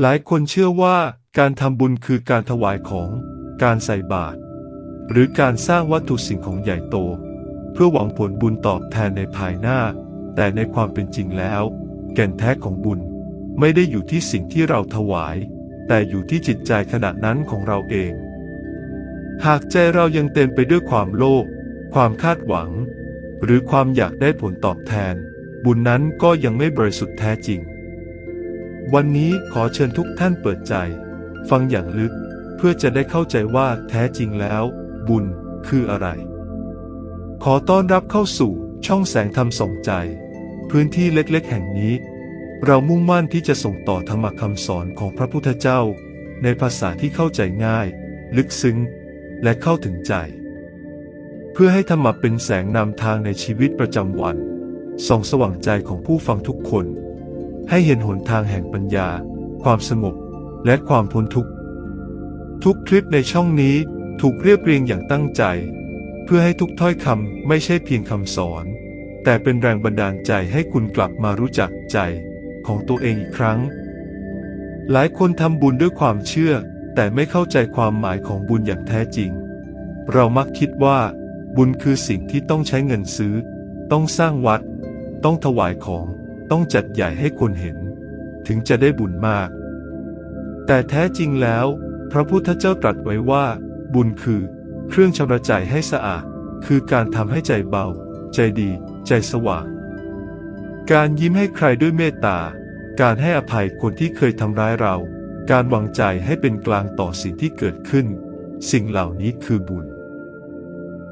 หลายคนเชื่อว่าการทำบุญคือการถวายของการใส่บาตรหรือการสร้างวัตถุสิ่งของใหญ่โต เพื่อหวังผลบุญตอบแทนในภายหน้า แต่ในความเป็นจริงแล้ว แก่นแท้ของบุญไม่ได้อยู่ที่สิ่งที่เราถวาย แต่อยู่ที่จิตใจขณะนั้นของเราเอง หากใจเรายังเต็มไปด้วยความโลภความคาดหวัง หรือความอยากได้ผลตอบแทน บุญนั้นก็ยังไม่บริสุทธิ์แท้จริง วันนี้ขอเชิญทุกท่านเปิดใจ ฟังอย่างลึก เพื่อจะได้เข้าใจว่าแท้จริงแล้ว บุญคืออะไร ขอต้อนรับเข้าสู่ช่องแสงธรรมส่องใจ พื้นที่เล็กๆ แห่งนี้ เรามุ่งมั่นที่จะส่งต่อธรรมคำสอนของพระพุทธเจ้า ในภาษาที่เข้าใจง่าย ลึกซึ้ง และเข้าถึงใจ เพื่อให้ธรรมะเป็นแสงนำทางในชีวิตประจำวันส่องสว่างใจของผู้ฟังทุกคน ให้เห็นหนทางแห่งปัญญา ความสงบและความพ้นทุกข์ ทุกคลิปในช่องนี้ถูกเรียบเรียงอย่างตั้งใจ เพื่อให้ทุกถ้อยคำไม่ใช่เพียงคำสอน แต่เป็นแรงบันดาลใจให้คุณกลับมารู้จักใจของตัวเองอีกครั้ง หลายคนทำบุญด้วยความเชื่อ แต่ไม่เข้าใจความหมายของบุญอย่างแท้จริง เรามักคิดว่า บุญคือสิ่งที่ต้องใช้เงินซื้อ ต้องสร้างวัด ต้องถวายของ ต้องจัดใหญ่ให้คนเห็น ถึงจะได้บุญมาก แต่แท้จริงแล้ว พระพุทธเจ้าตรัสไว้ว่า บุญคือ เครื่องชำระใจให้สะอาด คือการทำให้ใจเบา ใจดี ใจสว่าง การยิ้มให้ใครด้วยเมตตา การให้อภัยคนที่เคยทำร้ายเรา การวางใจให้เป็นกลางต่อสิ่งที่เกิดขึ้น สิ่งเหล่านี้คือบุญ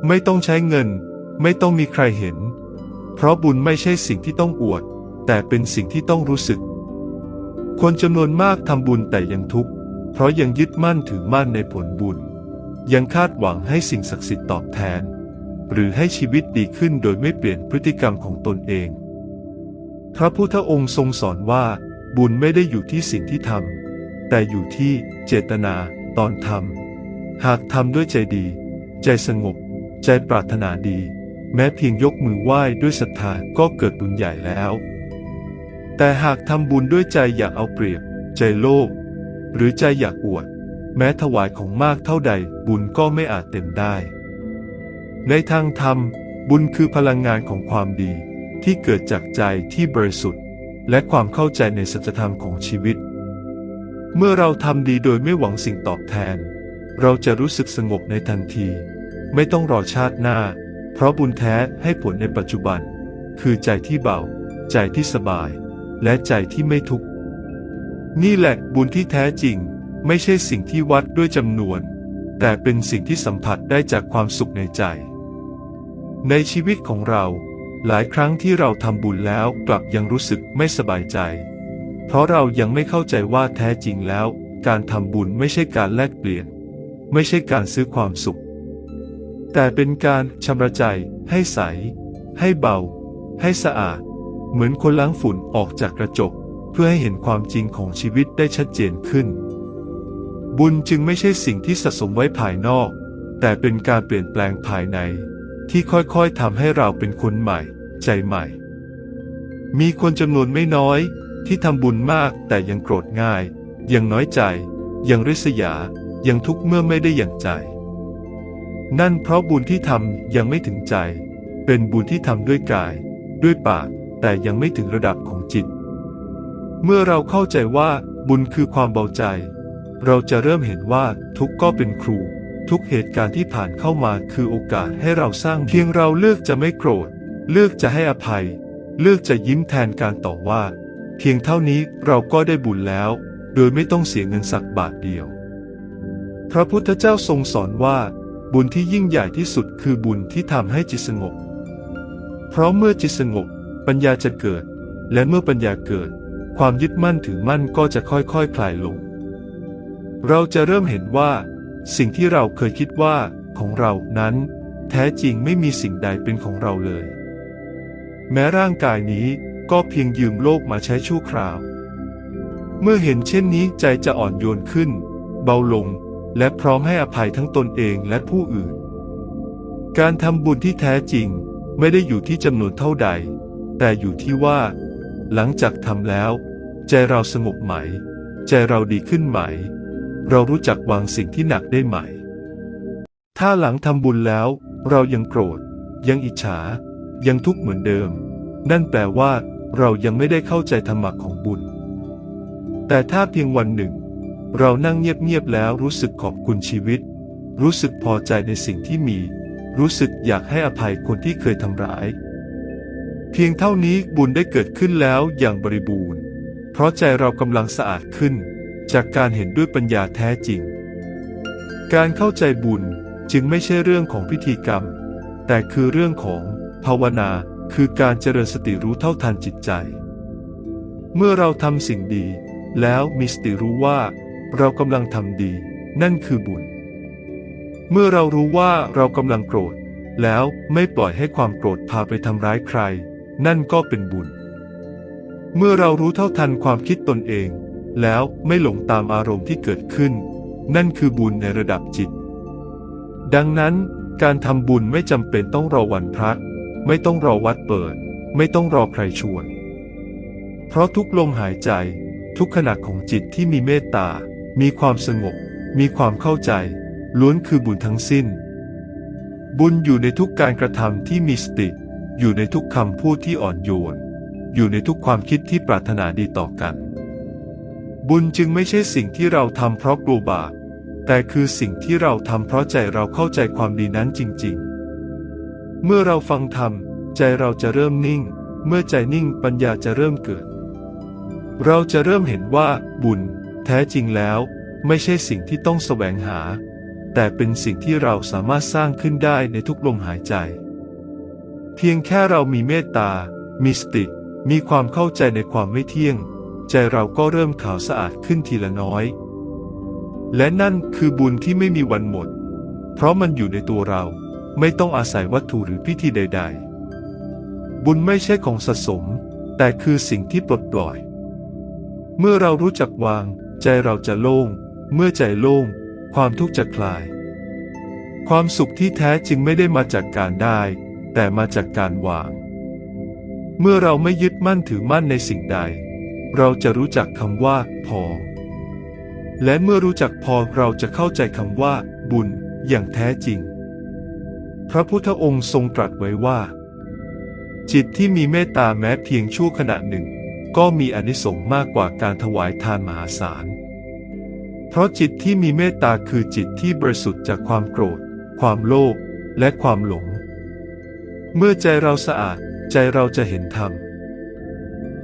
ไม่ต้องใช้เงิน ไม่ต้องมีใครเห็น เพราะบุญไม่ใช่สิ่งที่ต้องอวด แต่เป็นสิ่งที่ต้องรู้สึก คนจำนวนมากทำบุญแต่ยังทุกข์ เพราะยังยึดมั่นถือมั่นในผลบุญ ยังคาดหวังให้สิ่งศักดิ์สิทธิ์ตอบแทน หรือให้ชีวิตดีขึ้นโดยไม่เปลี่ยนพฤติกรรมของตนเอง พระพุทธองค์ทรงสอนว่า บุญไม่ได้อยู่ที่สิ่งที่ทำแต่อยู่ที่เจตนาตอนทำหากทำด้วยใจดี ใจสงบ ใจปรารถนาดี แม้เพียงยกมือไหว้ด้วยศรัทธาก็เกิดบุญใหญ่แล้ว แต่หากทำบุญด้วยใจอยากเอาเปรียบ ใจโลภหรือใจอยากอวด แม้ถวายของมากเท่าใด บุญก็ไม่อาจเต็มได้ ในทางธรรม บุญคือพลังงานของความดี ที่เกิดจากใจที่บริสุทธิ์ และความเข้าใจในสัจธรรมของชีวิต เมื่อเราทำดีโดยไม่หวังสิ่งตอบแทน เราจะรู้สึกสงบในทันที ไม่ต้องรอชาติหน้า เพราะบุญแท้ให้ผลในปัจจุบัน คือใจที่เบา ใจที่สบาย และใจที่ไม่ทุกข์ นี่แหละบุญที่แท้จริง ไม่ใช่สิ่งที่วัดด้วยจำนวน แต่เป็นสิ่งที่สัมผัสได้จากความสุขในใจ ในชีวิตของเราหลายครั้งที่เราทำบุญแล้วกลับยังรู้สึกไม่สบายใจ เพราะเรายังไม่เข้าใจว่าแท้จริงแล้ว การทำบุญไม่ใช่การแลกเปลี่ยน ไม่ใช่การซื้อความสุข แต่เป็นการชำระใจให้ใส ให้เบา ให้สะอาด เหมือนคนล้างฝุ่นออกจากกระจก เพื่อให้เห็นความจริงของชีวิตได้ชัดเจนขึ้น บุญจึงไม่ใช่สิ่งที่สะสมไว้ภายนอก แต่เป็นการเปลี่ยนแปลงภายใน ที่ค่อยๆทำให้เราเป็นคนใหม่ ใจใหม่ มีคนจำนวนไม่น้อยที่ทำบุญมากแต่ยังโกรธง่าย ยังน้อยใจ ยังริษยา ยังทุกข์เมื่อไม่ได้อย่างใจ นั่นเพราะบุญที่ทำยังไม่ถึงใจ เป็นบุญที่ทำด้วยกาย ด้วยปาก แต่ยังไม่ถึงระดับของจิต เมื่อเราเข้าใจว่าบุญคือความเบาใจ เราจะเริ่มเห็นว่าทุกก็เป็นครู ทุกเหตุการณ์ที่ผ่านเข้ามาคือโอกาสให้เราสร้างเพียงเราเลือกจะไม่โกรธ เลือกจะให้อภัย เลือกจะยิ้มแทนการต่อว่า เพียงเท่านี้เราก็ได้บุญแล้ว โดยไม่ต้องเสียเงินสักบาทเดียว พระพุทธเจ้าทรงสอนว่า บุญที่ยิ่งใหญ่ที่สุดคือบุญที่ทำให้จิตสงบ เพราะเมื่อจิตสงบ ปัญญาจะเกิด และเมื่อปัญญาเกิด ความยึดมั่นถือมั่นก็จะค่อยๆคคลายลง เราจะเริ่มเห็นว่า สิ่งที่เราเคยคิดว่าของเรานั้น แท้จริงไม่มีสิ่งใดเป็นของเราเลย แม้ร่างกายนี้ก็เพียงยืมโลกมาใช้ชั่วคราว เมื่อเห็นเช่นนี้ใจจะอ่อนโยนขึ้น เบาลงและพร้อมให้อภัยทั้งตนเองและผู้อื่น การทำบุญที่แท้จริงไม่ได้อยู่ที่จำนวนเท่าใด แต่อยู่ที่ว่า หลังจากทำแล้ว ใจเราสงบไหม ใจเราดีขึ้นไหม เรารู้จักวางสิ่งที่หนักได้ไหม ถ้าหลังทำบุญแล้ว เรายังโกรธ ยังอิจฉา ยังทุกข์เหมือนเดิม นั่นแปลว่า เรายังไม่ได้เข้าใจธรรมะของบุญ แต่ถ้าเพียงวันหนึ่ง เรานั่งเงียบๆแล้วรู้สึกขอบคุณชีวิต รู้สึกพอใจในสิ่งที่มี รู้สึกอยากให้อภัยคนที่เคยทำร้าย เพียงเท่านี้บุญได้เกิดขึ้นแล้วอย่างบริบูรณ์ เพราะใจเรากำลังสะอาดขึ้น จากการเห็นด้วยปัญญาแท้จริง การเข้าใจบุญจึงไม่ใช่เรื่องของพิธีกรรม แต่คือเรื่องของภาวนาคือการเจริญสติรู้เท่าทันจิตใจ เมื่อเราทำสิ่งดี แล้วมีสติรู้ว่า เรากำลังทำดี นั่นคือบุญ เมื่อเรารู้ว่าเรากำลังโกรธ แล้วไม่ปล่อยให้ความโกรธพาไปทำร้ายใคร นั่นก็เป็นบุญ เมื่อเรารู้เท่าทันความคิดตนเอง แล้วไม่หลงตามอารมณ์ที่เกิดขึ้น นั่นคือบุญในระดับจิต ดังนั้นการทำบุญไม่จำเป็นต้องรอวันพระ ไม่ต้องรอวัดเปิด ไม่ต้องรอใครชวน เพราะทุกลมหายใจ ทุกขณะของจิตที่มีเมตตา มีความสงบ มีความเข้าใจ ล้วนคือบุญทั้งสิ้น บุญอยู่ในทุกการกระทำที่มีสติ อยู่ในทุกคำพูดที่อ่อนโยน อยู่ในทุกความคิดที่ปรารถนาดีต่อกัน บุญจึงไม่ใช่สิ่งที่เราทำเพราะกลัวบาป แต่คือสิ่งที่เราทำเพราะใจเราเข้าใจความดีนั้นจริง ๆ เมื่อเราฟังธรรม ใจเราจะเริ่มนิ่ง เมื่อใจนิ่งปัญญาจะเริ่มเกิด เราจะเริ่มเห็นว่าบุญ แท้จริงแล้วไม่ใช่สิ่งที่ต้องแสวงหา แต่เป็นสิ่งที่เราสามารถสร้างขึ้นได้ในทุกลมหายใจ เพียงแค่เรามีเมตตา มีสติ มีความเข้าใจในความไม่เที่ยง ใจเราก็เริ่มขาวสะอาดขึ้นทีละน้อย และนั่นคือบุญที่ไม่มีวันหมด เพราะมันอยู่ในตัวเรา ไม่ต้องอาศัยวัตถุหรือพิธีใด ๆ บุญไม่ใช่ของสะสม แต่คือสิ่งที่ปลดปล่อย เมื่อเรารู้จักวาง ใจเราจะโล่ง เมื่อใจโล่ง ความทุกข์จะคลาย ความสุขที่แท้จริงไม่ได้มาจากการได้ แต่มาจากการวาง เมื่อเราไม่ยึดมั่นถือมั่นในสิ่งใด เราจะรู้จักคำว่า พอ และเมื่อรู้จักพอเราจะเข้าใจคำว่า บุญอย่างแท้จริง พระพุทธองค์ทรงตรัสไว้ว่า จิตที่มีเมตตาแม้เพียงชั่วขณะหนึ่ง ก็มีอนิสงส์มากกว่าการถวายทานมหาศาล เพราะจิตที่มีเมตตาคือจิตที่บริสุทธิ์จากความโกรธ ความโลภและความหลง เมื่อใจเราสะอาด ใจเราจะเห็นธรรม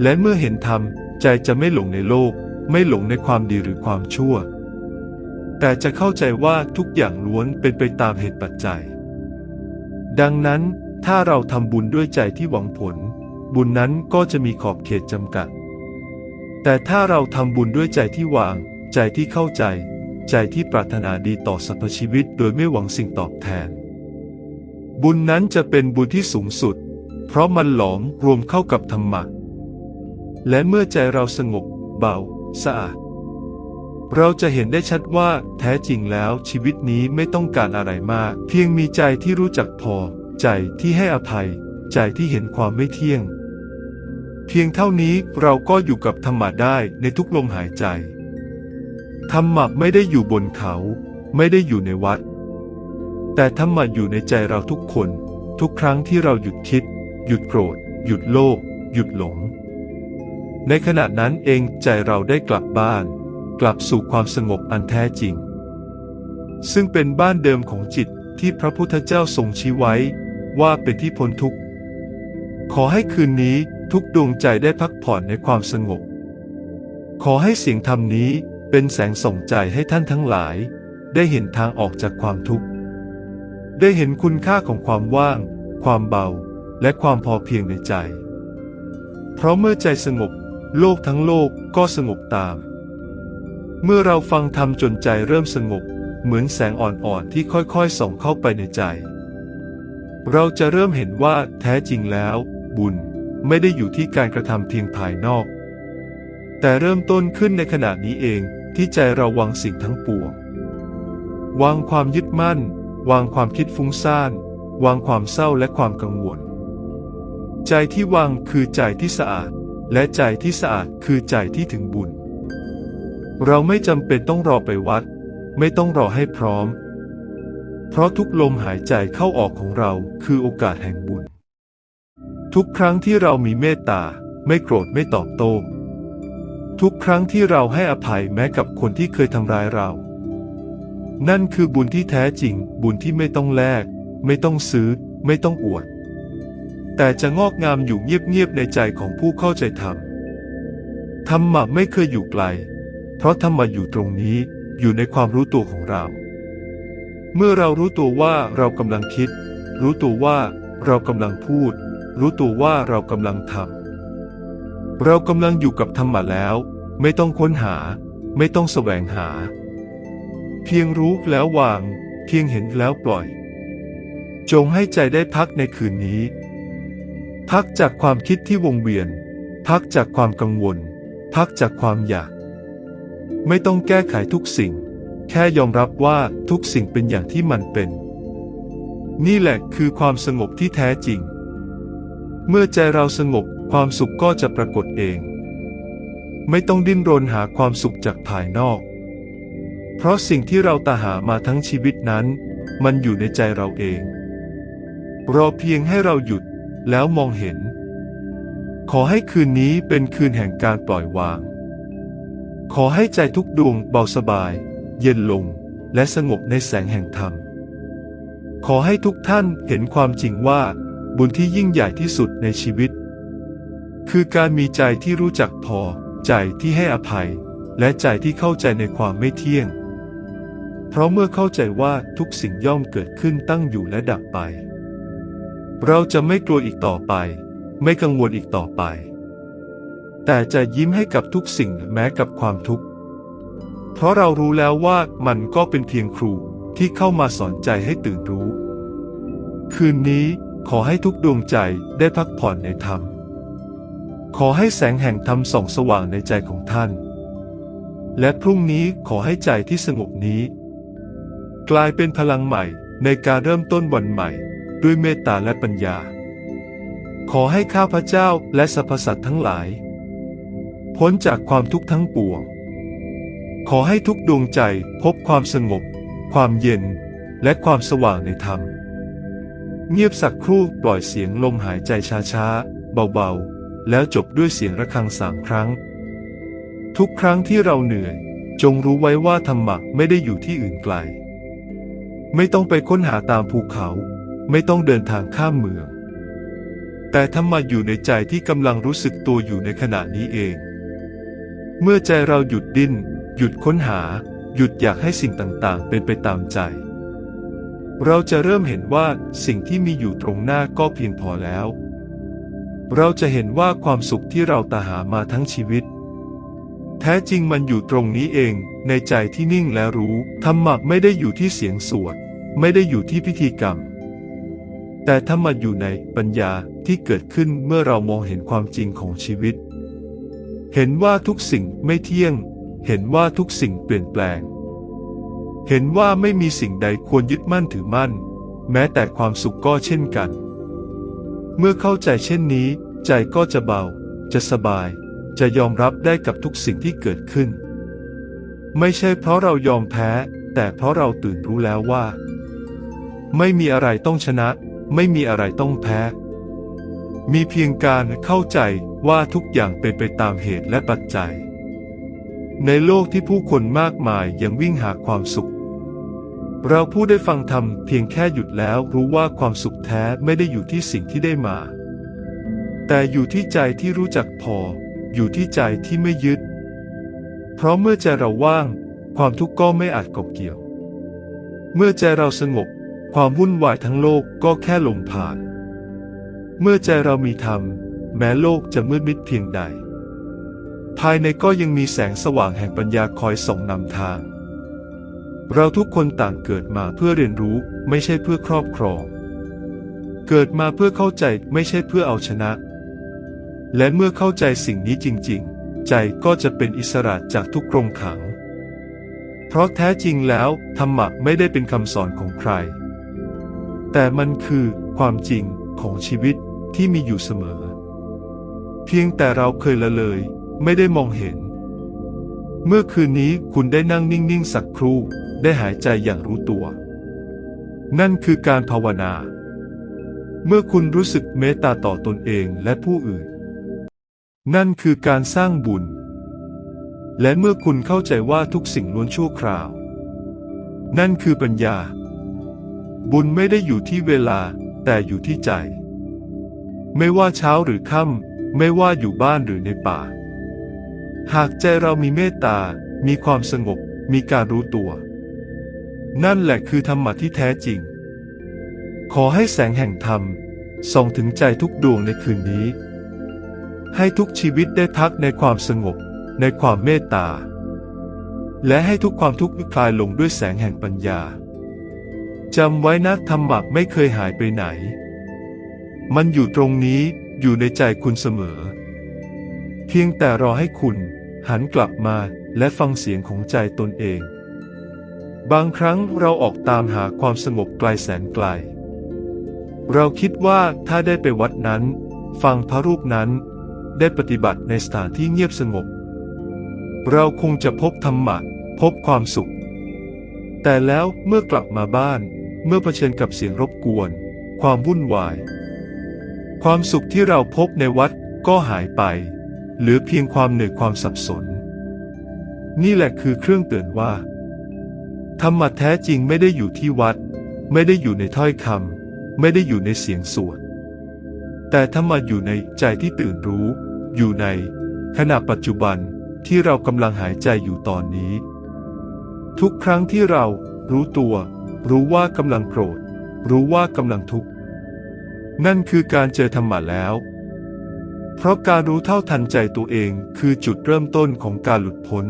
และเมื่อเห็นธรรม ใจจะไม่หลงในโลก ไม่หลงในความดีหรือความชั่ว แต่จะเข้าใจว่าทุกอย่างล้วนเป็นไปตามเหตุปัจจัย ดังนั้นถ้าเราทำบุญด้วยใจที่หวังผล บุญนั้นก็จะมีขอบเขตจำกัด แต่ถ้าเราทำบุญด้วยใจที่วาง ใจที่เข้าใจ ใจที่ปรารถนาดีต่อสรรพชีวิตโดยไม่หวังสิ่งตอบแทน บุญนั้นจะเป็นบุญที่สูงสุด เพราะมันหลอมรวมเข้ากับธรรมะ และเมื่อใจเราสงบ เบา สะอาด เราจะเห็นได้ชัดว่าแท้จริงแล้วชีวิตนี้ไม่ต้องการอะไรมาก เพียงมีใจที่รู้จักพอ ใจที่ให้อภัย ใจที่เห็นความไม่เที่ยง เพียงเท่านี้เราก็อยู่กับธรรมะได้ในทุกลมหายใจธรรมะไม่ได้อยู่บนเขา ไม่ได้อยู่ในวัด แต่ธรรมะอยู่ในใจเราทุกคน ทุกครั้งที่เราหยุดคิด หยุดโกรธ หยุดโลภหยุดหลง ในขณะนั้นเองใจเราได้กลับบ้าน กลับสู่ความสงบอันแท้จริง ซึ่งเป็นบ้านเดิมของจิตที่พระพุทธเจ้าทรงชี้ไว้ว่าเป็นที่พ้นทุกข์ ขอให้คืนนี้ทุกดวงใจได้พักผ่อนในความสงบ ขอให้เสียงธรรมนี้เป็นแสงส่องใจให้ท่านทั้งหลาย ได้เห็นทางออกจากความทุกข์ ได้เห็นคุณค่าของความว่าง ความเบา และความพอเพียงในใจ เพราะเมื่อใจสงบ โลกทั้งโลกก็สงบตาม เมื่อเราฟังธรรมจนใจเริ่มสงบ เหมือนแสงอ่อนๆที่ค่อยๆส่องเข้าไปในใจ เราจะเริ่มเห็นว่าแท้จริงแล้ว บุญไม่ได้อยู่ที่การกระทำเพียงภายนอก แต่เริ่มต้นขึ้นในขณะนี้เองที่ใจเราวางสิ่งทั้งปวง วางความยึดมั่น วางความคิดฟุ้งซ่าน วางความเศร้าและความกังวล ใจที่วางคือใจที่สะอาด และใจที่สะอาดคือใจที่ถึงบุญ เราไม่จำเป็นต้องรอไปวัด ไม่ต้องรอให้พร้อม เพราะทุกลมหายใจเข้าออกของเราคือโอกาสแห่งบุญ ทุกครั้งที่เรามีเมตตา ไม่โกรธไม่ตอบโต้ทุกครั้งที่เราให้อภัยแม้กับคนที่เคยทำร้ายเรา นั่นคือบุญที่แท้จริง บุญที่ไม่ต้องแลก ไม่ต้องซื้อ ไม่ต้องอวด แต่จะงอกงามอยู่เงียบๆในใจของผู้เข้าใจธรรมธรรมะไม่เคยอยู่ไกล เพราะธรรมะอยู่ตรงนี้ อยู่ในความรู้ตัวของเรา เมื่อเรารู้ตัวว่าเรากำลังคิด รู้ตัวว่าเรากำลังพูด รู้ตัวว่าเรากำลังทำเรากำลังอยู่กับธรรมะแล้ว ไม่ต้องค้นหา ไม่ต้องแสวงหา เพียงรู้แล้ววาง เพียงเห็นแล้วปล่อย จงให้ใจได้พักในคืนนี้ พักจากความคิดที่วงเวียน พักจากความกังวล พักจากความอยาก ไม่ต้องแก้ไขทุกสิ่ง แค่ยอมรับว่าทุกสิ่งเป็นอย่างที่มันเป็น นี่แหละคือความสงบที่แท้จริง เมื่อใจเราสงบความสุขก็จะปรากฏเอง ไม่ต้องดิ้นรนหาความสุขจากภายนอก เพราะสิ่งที่เราตาหามาทั้งชีวิตนั้น มันอยู่ในใจเราเอง รอเพียงให้เราหยุดแล้วมองเห็น ขอให้คืนนี้เป็นคืนแห่งการปล่อยวาง ขอให้ใจทุกดวงเบาสบาย เย็นลงและสงบในแสงแห่งธรรม ขอให้ทุกท่านเห็นความจริงว่าบุญที่ยิ่งใหญ่ที่สุดในชีวิต คือการมีใจที่รู้จักพอ ใจที่ให้อภัย และใจที่เข้าใจในความไม่เที่ยง เพราะเมื่อเข้าใจว่าทุกสิ่งย่อมเกิดขึ้นตั้งอยู่และดับไป เราจะไม่กลัวอีกต่อไป ไม่กังวลอีกต่อไป แต่จะยิ้มให้กับทุกสิ่งแม้กับความทุกข์ เพราะเรารู้แล้วว่ามันก็เป็นเพียงครูที่เข้ามาสอนใจให้ตื่นรู้ คืนนี้ขอให้ทุกดวงใจได้พักผ่อนในธรรม ขอให้แสงแห่งธรรมส่องสว่างในใจของท่าน และพรุ่งนี้ขอให้ใจที่สงบนี้ กลายเป็นพลังใหม่ในการเริ่มต้นวันใหม่ ด้วยเมตตาและปัญญา ขอให้ข้าพเจ้าและสรรพสัตว์ทั้งหลาย พ้นจากความทุกข์ทั้งปวง ขอให้ทุกดวงใจพบความสงบ ความเย็น และความสว่างในธรรม เงียบสักครู่ปล่อยเสียงลมหายใจช้าๆ เบาๆ แล้วจบด้วยเสียงระฆังสามครั้ง ทุกครั้งที่เราเหนื่อยจงรู้ไว้ว่าธรรมะไม่ได้อยู่ที่อื่นไกล ไม่ต้องไปค้นหาตามภูเขา ไม่ต้องเดินทางข้ามเมือง แต่ธรรมะอยู่ในใจที่กำลังรู้สึกตัวอยู่ในขณะนี้เอง เมื่อใจเราหยุดดิ้น หยุดค้นหา หยุดอยากให้สิ่งต่างๆ เป็นไปตามใจ เราจะเริ่มเห็นว่าสิ่งที่มีอยู่ตรงหน้าก็เพียงพอแล้ว เราจะเห็นว่าความสุขที่เราตาหามาทั้งชีวิต แท้จริงมันอยู่ตรงนี้เอง ในใจที่นิ่งและรู้ ธรรมะไม่ได้อยู่ที่เสียงสวด ไม่ได้อยู่ที่พิธีกรรม แต่ธรรมะอยู่ในปัญญาที่เกิดขึ้นเมื่อเรามองเห็นความจริงของชีวิต เห็นว่าทุกสิ่งไม่เที่ยง เห็นว่าทุกสิ่งเปลี่ยนแปลง เห็นว่าไม่มีสิ่งใดควรยึดมั่นถือมั่น แม้แต่ความสุขก็เช่นกัน เมื่อเข้าใจเช่นนี้ ใจก็จะเบา จะสบาย จะยอมรับได้กับทุกสิ่งที่เกิดขึ้น ไม่ใช่เพราะเรายอมแพ้ แต่เพราะเราตื่นรู้แล้วว่า ไม่มีอะไรต้องชนะ ไม่มีอะไรต้องแพ้ มีเพียงการเข้าใจว่าทุกอย่างเป็นไปตามเหตุและปัจจัย ในโลกที่ผู้คนมากมายยังวิ่งหาความสุข เราผู้ได้ฟังธรรมเพียงแค่หยุดแล้วรู้ว่าความสุขแท้ไม่ได้อยู่ที่สิ่งที่ได้มา แต่อยู่ที่ใจที่รู้จักพอ อยู่ที่ใจที่ไม่ยึด เพราะเมื่อใจเราว่าง ความทุกข์ก็ไม่อาจกบเกี่ยว เมื่อใจเราสงบ ความวุ่นวายทั้งโลกก็แค่ลมผ่าน เมื่อใจเรามีธรรม แม้โลกจะมืดมิดเพียงใด ภายในก็ยังมีแสงสว่างแห่งปัญญาคอยส่องนำทาง เราทุกคนต่างเกิดมาเพื่อเรียนรู้ไม่ใช่เพื่อครอบครอง เกิดมาเพื่อเข้าใจไม่ใช่เพื่อเอาชนะ และเมื่อเข้าใจสิ่งนี้จริงๆ ใจก็จะเป็นอิสระจากทุกกรงขัง เพราะแท้จริงแล้วธรรมะไม่ได้เป็นคำสอนของใคร แต่มันคือความจริงของชีวิตที่มีอยู่เสมอ เพียงแต่เราเคยละเลย ไม่ได้มองเห็น เมื่อคืนนี้คุณได้นั่งนิ่งๆสักครู่ได้หายใจอย่างรู้ตัว นั่นคือการภาวนา เมื่อคุณรู้สึกเมตตาต่อตนเองและผู้อื่น นั่นคือการสร้างบุญ และเมื่อคุณเข้าใจว่าทุกสิ่งล้วนชั่วคราว นั่นคือปัญญา บุญไม่ได้อยู่ที่เวลาแต่อยู่ที่ใจ ไม่ว่าเช้าหรือค่ำไม่ว่าอยู่บ้านหรือในป่า หากใจเรามีเมตตา มีความสงบ มีการรู้ตัว นั่นแหละคือธรรมะที่แท้จริง ขอให้แสงแห่งธรรมส่องถึงใจทุกดวงในคืนนี้ ให้ทุกชีวิตได้พักในความสงบ ในความเมตตา และให้ทุกความทุกข์คลายลงด้วยแสงแห่งปัญญาจำไว้นะธรรมะไม่เคยหายไปไหน มันอยู่ตรงนี้อยู่ในใจคุณเสมอ เพียงแต่รอให้คุณ หันกลับมาและฟังเสียงของใจตนเอง บางครั้งเราออกตามหาความสงบไกลแสนไกล เราคิดว่าถ้าได้ไปวัดนั้น ฟังพระรูปนั้น ได้ปฏิบัติในสถานที่เงียบสงบ เราคงจะพบธรรมะ พบความสุข แต่แล้วเมื่อกลับมาบ้าน เมื่อเผชิญกับเสียงรบกวน ความวุ่นวาย ความสุขที่เราพบในวัดก็หายไปเหลือเพียงความเหนื่อยความสับสน นี่แหละคือเครื่องเตือนว่า ธรรมะแท้จริงไม่ได้อยู่ที่วัด ไม่ได้อยู่ในถ้อยคำไม่ได้อยู่ในเสียงสวดแต่ธรรมะอยู่ในใจที่ตื่นรู้ อยู่ในขณะปัจจุบันที่เรากำลังหายใจอยู่ตอนนี้ ทุกครั้งที่เรารู้ตัว รู้ว่ากำลังโกรธ รู้ว่ากำลังทุกข์ นั่นคือการเจอธรรมะแล้ว เพราะการรู้เท่าทันใจตัวเองคือจุดเริ่มต้นของการหลุดพ้น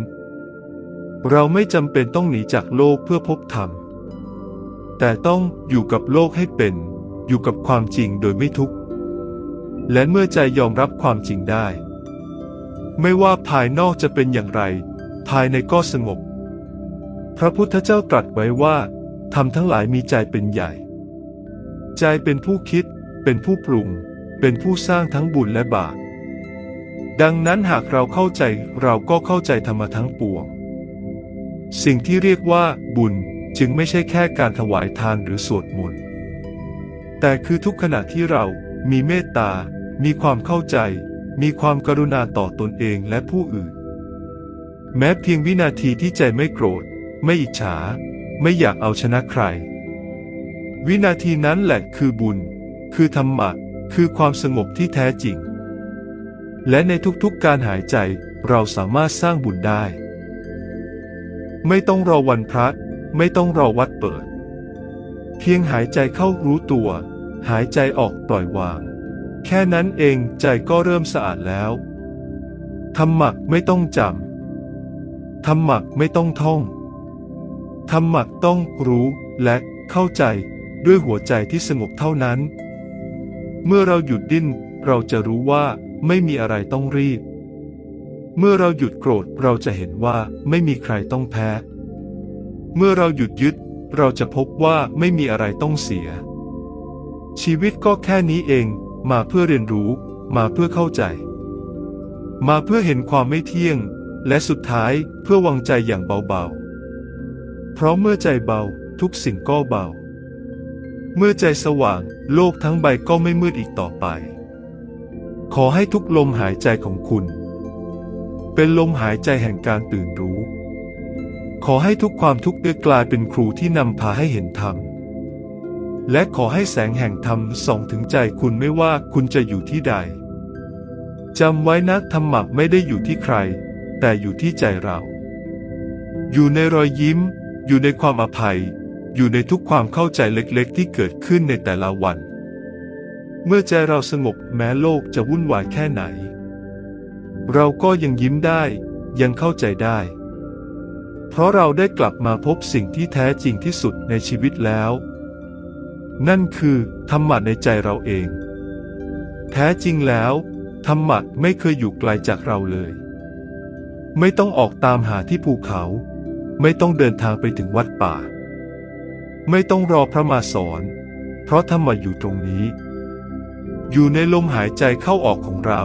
เราไม่จำเป็นต้องหนีจากโลกเพื่อพบธรรม แต่ต้องอยู่กับโลกให้เป็น อยู่กับความจริงโดยไม่ทุกข์ และเมื่อใจยอมรับความจริงได้ ไม่ว่าภายนอกจะเป็นอย่างไร ภายในก็สงบ พระพุทธเจ้าตรัสไว้ว่าธรรมทั้งหลายมีใจเป็นใหญ่ ใจเป็นผู้คิด เป็นผู้ปรุง เป็นผู้สร้างทั้งบุญและบาปดังนั้นหากเราเข้าใจเราก็เข้าใจธรรมะทั้งปวง สิ่งที่เรียกว่าบุญจึงไม่ใช่แค่การถวายทานหรือสวดมนต์แต่คือทุกขณะที่เรามีเมตตา มีความเข้าใจ มีความกรุณาต่อตนเองและผู้อื่น แม้เพียงวินาทีที่ใจไม่โกรธ ไม่อิจฉา ไม่อยากเอาชนะใคร วินาทีนั้นแหละคือบุญ คือธรรมะ คือความสงบที่แท้จริง และในทุกๆการหายใจเราสามารถสร้างบุญได้ ไม่ต้องรอวันพระ ไม่ต้องรอวัดเปิด เพียงหายใจเข้ารู้ตัว หายใจออกปล่อยวาง แค่นั้นเองใจก็เริ่มสะอาดแล้วธรรมะไม่ต้องจำธรรมะไม่ต้องท่องธรรมะต้องรู้และเข้าใจด้วยหัวใจที่สงบเท่านั้น เมื่อเราหยุดดิ้นเราจะรู้ว่าไม่มีอะไรต้องรีบ เมื่อเราหยุดโกรธเราจะเห็นว่าไม่มีใครต้องแพ้ เมื่อเราหยุดยึดเราจะพบว่าไม่มีอะไรต้องเสีย ชีวิตก็แค่นี้เอง มาเพื่อเรียนรู้ มาเพื่อเข้าใจ มาเพื่อเห็นความไม่เที่ยง และสุดท้ายเพื่อวางใจอย่างเบาๆ เพราะเมื่อใจเบาทุกสิ่งก็เบา เมื่อใจสว่างโลกทั้งใบก็ไม่มืดอีกต่อไป ขอให้ทุกลมหายใจของคุณ เป็นลมหายใจแห่งการตื่นรู้ ขอให้ทุกความทุกข์กลายเป็นครูที่นำพาให้เห็นธรรม และขอให้แสงแห่งธรรมส่องถึงใจคุณไม่ว่าคุณจะอยู่ที่ใดจำไว้นะธรรมะไม่ได้อยู่ที่ใคร แต่อยู่ที่ใจเรา อยู่ในรอยยิ้ม อยู่ในความอภัย อยู่ในทุกความเข้าใจเล็กๆ ที่เกิดขึ้นในแต่ละวัน เมื่อใจเราสงบแม้โลกจะวุ่นวายแค่ไหน เราก็ยังยิ้มได้ ยังเข้าใจได้ เพราะเราได้กลับมาพบสิ่งที่แท้จริงที่สุดในชีวิตแล้ว นั่นคือธรรมะในใจเราเอง แท้จริงแล้วธรรมะไม่เคยอยู่ไกลจากเราเลย ไม่ต้องออกตามหาที่ภูเขา ไม่ต้องเดินทางไปถึงวัดป่า ไม่ต้องรอพระมาสอน เพราะธรรมะอยู่ตรงนี้ อยู่ในลมหายใจเข้าออกของเรา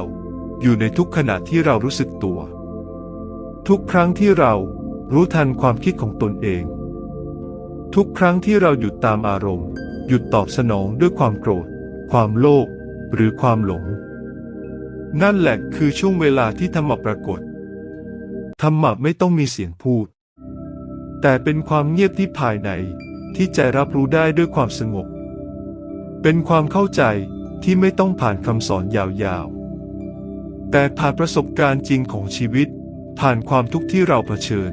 อยู่ในทุกขณะที่เรารู้สึกตัว ทุกครั้งที่เรารู้ทันความคิดของตนเอง ทุกครั้งที่เราหยุดตามอารมณ์ หยุดตอบสนองด้วยความโกรธ ความโลภหรือความหลง นั่นแหละคือช่วงเวลาที่ธรรมะปรากฏธรรมะไม่ต้องมีเสียงพูด แต่เป็นความเงียบที่ภายในที่ใจรับรู้ได้ด้วยความสงบ เป็นความเข้าใจที่ไม่ต้องผ่านคำสอนยาวๆ แต่ผ่านประสบการณ์จริงของชีวิต ผ่านความทุกข์ที่เราเผชิญ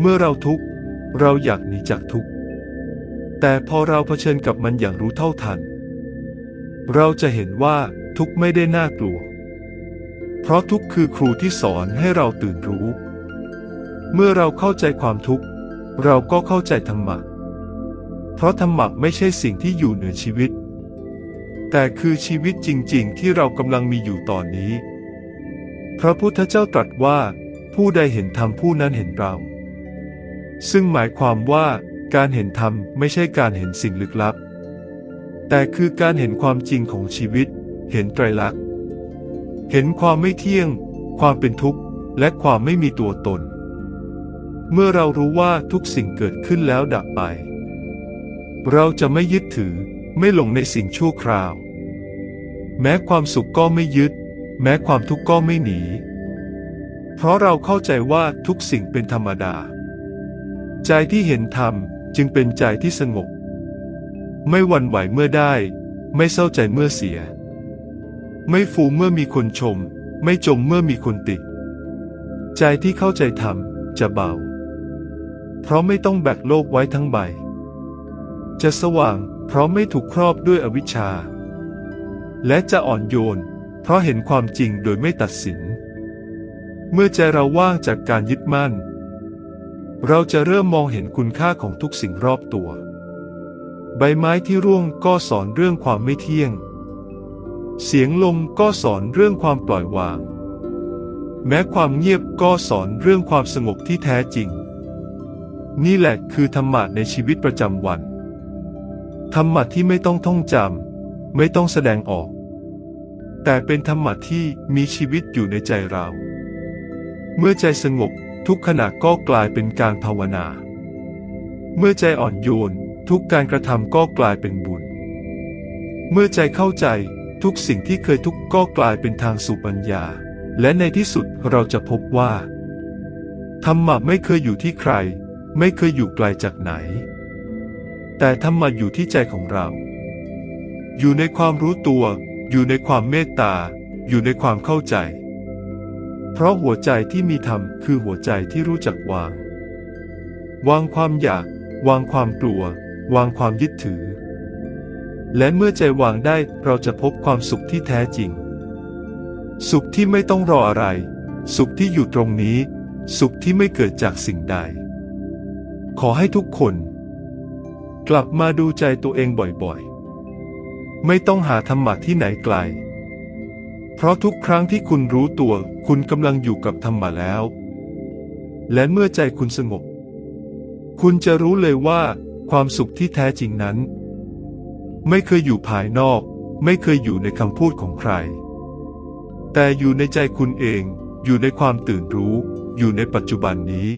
เมื่อเราทุกข์ เราอยากหนีจากทุกข์ แต่พอเราเผชิญกับมันอย่างรู้เท่าทัน เราจะเห็นว่าทุกข์ไม่ได้น่ากลัว เพราะทุกข์คือครูที่สอนให้เราตื่นรู้ เมื่อเราเข้าใจความทุกข์ เราก็เข้าใจธรรมะ เพราะธรรมะไม่ใช่สิ่งที่อยู่เหนือชีวิต แต่คือชีวิตจริง ๆ ที่เรากำลังมีอยู่ตอนนี้ พระพุทธเจ้าตรัสว่าผู้ใดเห็นธรรมผู้นั้นเห็นเรา ซึ่งหมายความว่าการเห็นธรรมไม่ใช่การเห็นสิ่งลึกลับ แต่คือการเห็นความจริงของชีวิต เห็นไตรลักษณ์ เห็นความไม่เที่ยง ความเป็นทุกข์ และความไม่มีตัวตน เมื่อเรารู้ว่าทุกสิ่งเกิดขึ้นแล้วดับไป เราจะไม่ยึดถือ ไม่หลงในสิ่งชั่วคราว แม้ความสุขก็ไม่ยึด แม้ความทุกข์ก็ไม่หนี เพราะเราเข้าใจว่าทุกสิ่งเป็นธรรมดา ใจที่เห็นธรรมจึงเป็นใจที่สงบ ไม่หวั่นไหวเมื่อได้ ไม่เศร้าใจเมื่อเสีย ไม่ฟูเมื่อมีคนชม ไม่จมเมื่อมีคนติ ใจที่เข้าใจธรรมจะเบา เพราะไม่ต้องแบกโลกไว้ทั้งใบ จะสว่างเพราะไม่ถูกครอบด้วยอวิชชา และจะอ่อนโยน เพราะเห็นความจริงโดยไม่ตัดสิน เมื่อใจเราว่างจากการยึดมั่น เราจะเริ่มมองเห็นคุณค่าของทุกสิ่งรอบตัว ใบไม้ที่ร่วงก็สอนเรื่องความไม่เที่ยง เสียงลมก็สอนเรื่องความปล่อยวาง แม้ความเงียบก็สอนเรื่องความสงบที่แท้จริง นี่แหละคือธรรมะในชีวิตประจำวัน ธรรมะที่ไม่ต้องท่องจำไม่ต้องแสดงออก แต่เป็นธรรมะที่มีชีวิตอยู่ในใจเรา เมื่อใจสงบ ทุกขณะก็กลายเป็นการภาวนา เมื่อใจอ่อนโยน ทุกการกระทำก็กลายเป็นบุญ เมื่อใจเข้าใจทุกสิ่งที่เคยทุกก็กลายเป็นทางสู่ปัญญา และในที่สุดเราจะพบว่า ธรรมะไม่เคยอยู่ที่ใคร ไม่เคยอยู่ไกลจากไหน แต่ธรรมะอยู่ที่ใจของเรา อยู่ในความรู้ตัว อยู่ในความเมตตา อยู่ในความเข้าใจ เพราะหัวใจที่มีธรรมคือหัวใจที่รู้จักวาง วางความอยาก วางความกลัว วางความยึดถือ และเมื่อใจวางได้เราจะพบความสุขที่แท้จริง สุขที่ไม่ต้องรออะไร สุขที่อยู่ตรงนี้ สุขที่ไม่เกิดจากสิ่งใด ขอให้ทุกคน กลับมาดูใจตัวเองบ่อยๆ ไม่ต้องหาธรรมะที่ไหนไกล เพราะทุกครั้งที่คุณรู้ตัว คุณกำลังอยู่กับธรรมะแล้ว และเมื่อใจคุณสงบ คุณจะรู้เลยว่า ความสุขที่แท้จริงนั้น ไม่เคยอยู่ภายนอก ไม่เคยอยู่ในคำพูดของใคร แต่อยู่ในใจคุณเอง อยู่ในความตื่นรู้ อยู่ในปัจจุบันนี้